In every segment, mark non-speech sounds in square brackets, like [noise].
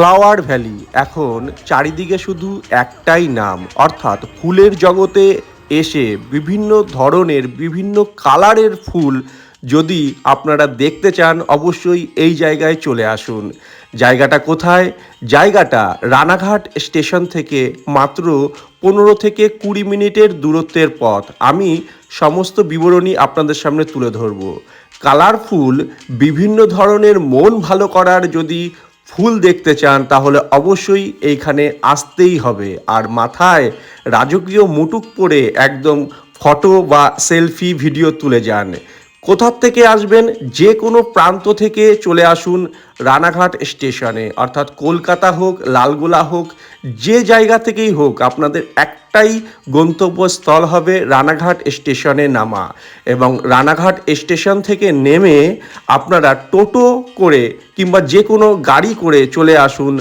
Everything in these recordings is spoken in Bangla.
Flower valley. এখন চারিদিকে শুধু একটাই নাম, অর্থাৎ ফুলের জগতে এসে বিভিন্ন ধরনের, বিভিন্ন কালারের ফুল যদি আপনারা দেখতে চান, অবশ্যই এই জায়গায় চলে আসুন। জায়গাটা কোথায়? জায়গাটা রানাঘাট স্টেশন থেকে মাত্র পনেরো থেকে কুড়ি মিনিটের দূরত্বের পথ। আমি সমস্ত বিবরণী আপনাদের সামনে তুলে ধরব। কালারফুল, বিভিন্ন ধরনের মন ভালো করার যদি ফুল দেখতে চান, তাহলে অবশ্যই এইখানে আসতেই হবে। আর মাথায় রাজকীয় মুটুক পরে একদম ফটো বা সেলফি ভিডিও তুলে যান। কোথার থেকে আসবেন? যে কোনো প্রান্ত থেকে চলে আসুন রানাঘাট স্টেশনে। অর্থাৎ কলকাতা হোক, লালগোলা হোক, যে জায়গা থেকেই হোক, আপনাদের একটাই গন্তব্যস্থল হবে রানাঘাট স্টেশনে নামা। এবং রানাঘাট স্টেশন থেকে নেমে আপনারা টোটো করে কিংবা যে কোনো গাড়ি করে চলে আসুন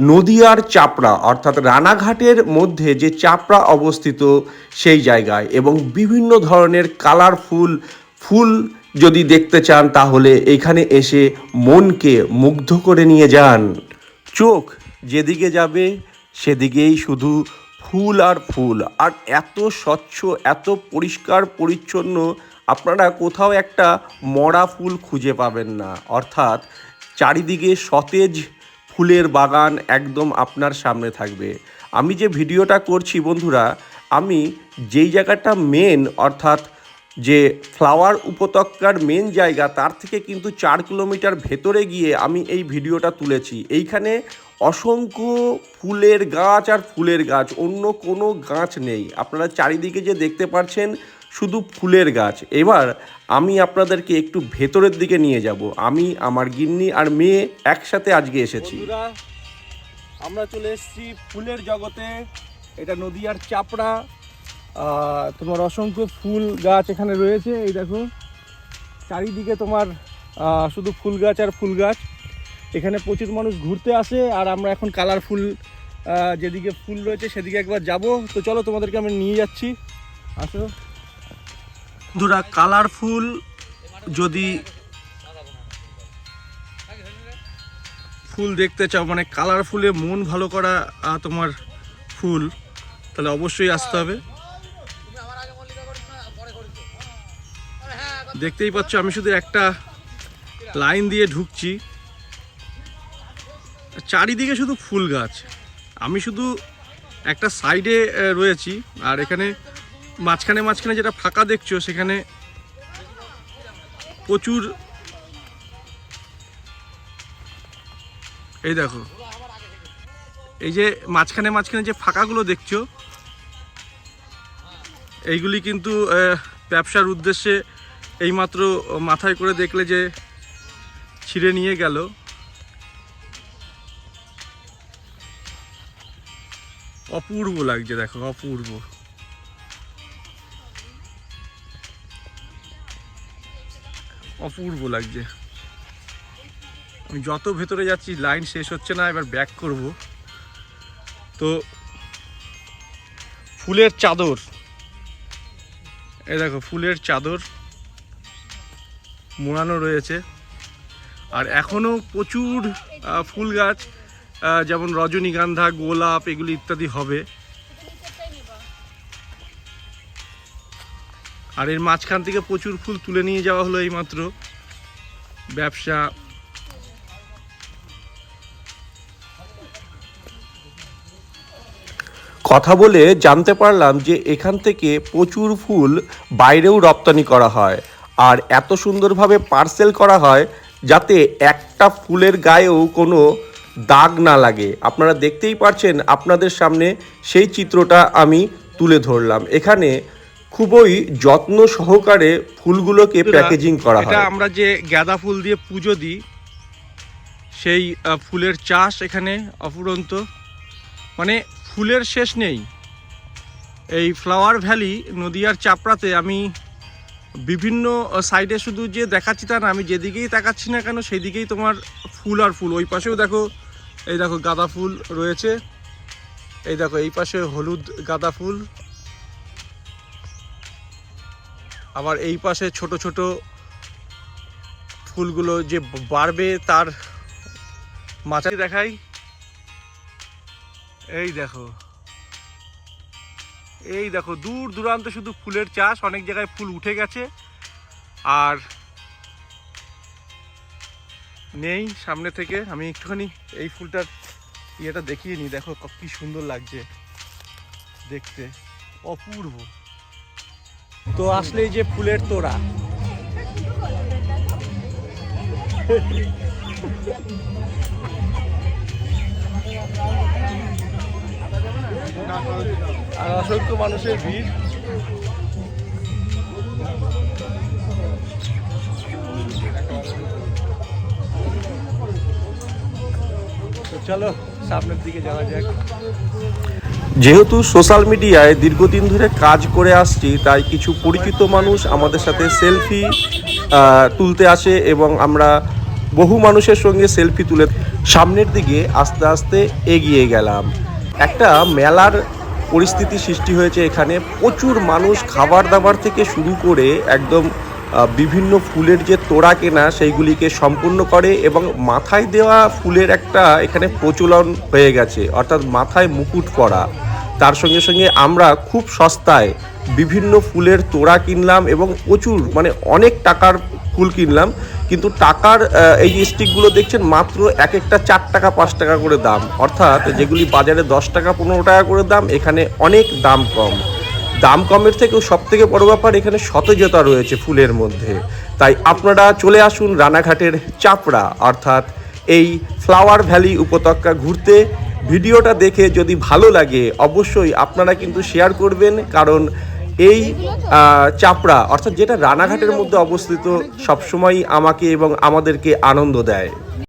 নদিয়ার চাপড়া। অর্থাৎ রানাঘাটের মধ্যে যে চাপড়া অবস্থিত সেই জায়গায়। এবং বিভিন্ন ধরনের কালারফুল ফুল যদি দেখতে চান, তাহলে এখানে এসে মনকে মুগ্ধ করে নিয়ে যান। চোখ যেদিকে যাবে, সেদিকেই শুধু ফুল আর ফুল। আর এত স্বচ্ছ, এত পরিষ্কার, পরিচ্ছন্ন, আপনারা কোথাও একটা মরা ফুল খুঁজে পাবেন না। অর্থাৎ চারিদিকে সতেজ ফুলের বাগান একদম আপনার সামনে থাকবে। আমি যে ভিডিওটা করছি, বন্ধুরা, আমি যেই জায়গাটা মেন অর্থাৎ যে ফ্লাওয়ার উপত্যকার মেন জায়গা, তার থেকে কিন্তু চার কিলোমিটার ভেতরে গিয়ে আমি এই ভিডিওটা তুলেছি। এইখানে অসংখ্য ফুলের গাছ আর ফুলের গাছ, অন্য কোনো গাছ নেই। আপনারা চারিদিকে যে দেখতে পাচ্ছেন, শুধু ফুলের গাছ। এবার আমি আপনাদেরকে একটু ভেতরের দিকে নিয়ে যাব। আমি, আমার গিন্নি আর মেয়ে একসাথে আজকে এসেছি। আমরা চলে এসেছি ফুলের জগতে। এটা নদীয়ার চাপড়া। তোমার অসংখ্য ফুল গাছ এখানে রয়েছে, এই দেখো। চারিদিকে তোমার শুধু ফুল গাছ আর ফুল গাছ। এখানে প্রচুর মানুষ ঘুরতে আসে, আর আমরা এখন কালারফুল যেদিকে ফুল রয়েছে সেদিকে একবার যাব। তো চলো তোমাদেরকে আমি নিয়ে যাচ্ছি। আসো। বন্ধুরা, কালারফুল যদি ফুল দেখতে চাও মানে কালারফুলে মন ভালো করা তোমার ফুল, তাহলে অবশ্যই আসতে হবে। দেখতেই পাচ্ছ, আমি শুধু একটা লাইন দিয়ে ঢুকছি। চারিদিকে শুধু ফুল গাছ। আমি শুধু একটা সাইডে রয়েছি, আর এখানে মাঝখানে মাঝখানে যেটা ফাঁকা দেখছ, সেখানে প্রচুর এই দেখো, এই যে মাঝখানে মাঝখানে যে ফাঁকাগুলো দেখছ, এইগুলি কিন্তু ব্যবসার উদ্দেশ্যে এইমাত্র মাথায় করে দেখলে যে ছিঁড়ে নিয়ে গেল। অপূর্ব লাগছে, দেখো, অপূর্ব। অপূর্ব লাগছে। আমি যত ভেতরে যাচ্ছি, লাইন শেষ হচ্ছে না, এবার ব্যাক করব। তো, ফুলের চাদর। এই দেখো, ফুলের চাদর। মোড়ানো রয়েছে। আর এখনও প্রচুর ফুল গাছ যেমন রজনীগন্ধা, গোলাপ এগুলি ইত্যাদি হবে। আর এর মাঝখান থেকে প্রচুর ফুল তুলে নিয়ে যাওয়া হলো এইমাত্র। ব্যবসা। কথা বলে জানতে পারলাম যে এখান থেকে প্রচুর ফুল বাইরেও রপ্তানি করা হয়। আর এত সুন্দরভাবে পার্সেল করা হয় যাতে একটা ফুলের গায়েও কোনো দাগ না লাগে। আপনারা দেখতেই পারছেন আপনাদের সামনে সেই চিত্রটা আমি তুলে ধরলাম। এখানে খুবই যত্ন সহকারে ফুলগুলোকে প্যাকেজিং করা এটা হয়। আমরা যে গাঁদা ফুল দিয়ে পুজো দিই সেই ফুলের চাষ এখানে অফুরন্ত। মানে ফুলের শেষ নেই। এই ফ্লাওয়ার ভ্যালি নদিয়ার চাপড়াতে আমি বিভিন্ন সাইডে শুধু যে দেখাচ্ছি তা না, আমি যেদিকেই তাকাচ্ছি না কেন সেই দিকেই তোমার ফুল আর ফুল। ওই পাশেও দেখো, এই দেখো গাঁদা ফুল রয়েছে। এই দেখো, এই পাশে হলুদ গাঁদা ফুল। আবার এই পাশে ছোট ছোট ফুলগুলো যে বাড়বে তার মাচা দেখাই। এই দেখো এই দেখো, দূর দূরান্ত শুধু ফুলের চাষ, অনেক জায়গায় ফুল উঠে গেছে। আর নেই সামনে থেকে, আমি একটুখানি এই ফুলটার ইয়েটা দেখিয়ে নিই। দেখো ক- সুন্দর লাগছে দেখতে। অপূর্ব। তো আসলে যে ফুলের তোড়া। [laughs] আর অসংখ্য মানুষের ভিড়। চলো, সামনের দিকে যাওয়া যাক। যেহেতু সোশ্যাল মিডিয়ায় দীর্ঘদিন ধরে কাজ করে আসছি, তাই কিছু পরিচিত মানুষ আমাদের সাথে সেলফি তুলতে আসে এবং আমরা বহু মানুষের সঙ্গে সেলফি তুলে সামনের দিকে আস্তে আস্তে এগিয়ে গেলাম। একটা মেলার পরিস্থিতি সৃষ্টি হয়েছে এখানে। প্রচুর মানুষ খাবার দাবার থেকে শুরু করে একদম বিভিন্ন ফুলের যে তোড়া কেনা সেইগুলিকে সম্পূর্ণ করে এবং মাথায় দেওয়া ফুলের একটা এখানে প্রচলন হয়ে গেছে। অর্থাৎ মাথায় মুকুট পরা। তার সঙ্গে সঙ্গে আমরা খুব সস্তায় বিভিন্ন ফুলের তোড়া কিনলাম এবং প্রচুর মানে অনেক টাকার ফুল কিনলাম। কিন্তু টাকার এই স্টিকগুলো দেখছেন, মাত্র এক একটা চার টাকা, পাঁচ টাকা করে দাম। অর্থাৎ যেগুলি বাজারে দশ টাকা, পনেরো টাকা করে দাম, এখানে অনেক দাম কম। দাম কমের থেকেও সব থেকে বড় ব্যাপার, এখানে সতেজতা রয়েছে ফুলের মধ্যে। তাই আপনারা চলে আসুন রানাঘাটের চাপড়া, অর্থাৎ এই ফ্লাওয়ার ভ্যালি উপত্যকা ঘুরতে। ভিডিওটা দেখে যদি ভালো লাগে, অবশ্যই আপনারা কিন্তু শেয়ার করবেন, কারণ এই চাপড়া, অর্থাৎ যেটা রানাঘাটের মধ্যে অবস্থিত, সবসময়ই আমাকে এবং আমাদেরকে আনন্দ দেয়।